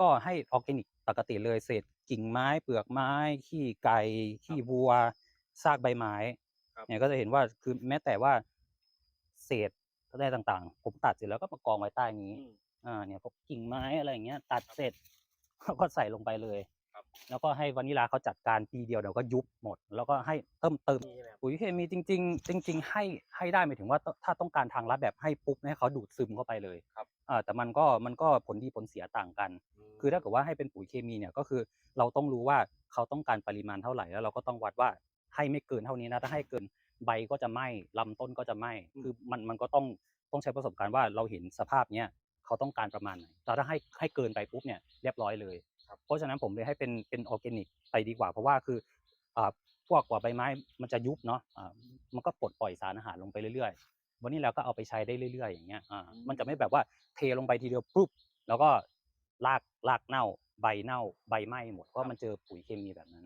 ก็ให้ออร์แกนิกปกติเลยเศษกิ่งไม้เปลือกไม้ ขี้ไก่ขี้วัวซากใบไม้ครับเนี่ยก็จะเห็นว่าคือแม้แต่ว่าเศษอะไรต่างๆ ผมตัดเสร็จแล้วก็มากองไว้ใต้นี้อืมอ่าเนี่ยพวกกิ่งไม้อะไรอย่างเงี้ย ตัดเสร็จเขาก็ใส่ลงไปเลยครับ แล้วก็ให้วานิลาเขาจัดการทีเดียวเดี๋ยวก็ยุบหมด แล้วก็ให้เติมเติมนี่ใช่ไหมครับปุ๋ยเคมีจริง ๆ จริง ๆ ให้ให้ได้หมายถึงว่าถ้าต้องการทางลัดแบบให้ปุ๊บให้เขาดูดซึมเข้าไปเลยครับอ่าแต่มันก็มันก็ผลดีผลเสียต่างกันมคือถ้าเกิดว่าให้เป็นปุ๋ยเคมีเนี่ยก็คือเราต้องรู้ว่าเขาต้องการปริมาณเท่าไหร่แล้วเราก็ต้องวัดว่าให้ไม่เกินเท่านี้นะถ้าให้เกินใบก็จะไหม้ลำต้นก็จะไหม้คือมันมันก็ต้องต้องใช้ประสบการณ์ว่าเราเห็นสภาพเนี้ยเขาต้องการประมาณไหนแต่ถ้าให้ให้เกินไปปุ๊บเนี่ยเรียบร้อยเลยครับ เพราะฉะนั้นผมเลยให้เป็นเป็นออร์แกนิกไปดีกว่า เพราะว่าคืออ่าพวกกว่าใบไม้มันจะยุบเนาะอ่ามันก็ปลดปล่อยสารอาหารลงไปเรื่อยๆ วันนี้เราก็เอาไปใช้ได้เรื่อยๆ อย่างเงี้ยอ่ามันจะไม่แบบว่าเทลงไปทีเดียวปุ๊บแล้วก็รากรากเน่าใบเน่าใบไหม้หมดเพราะมันเจอปุ๋ยเคมีแบบนั้น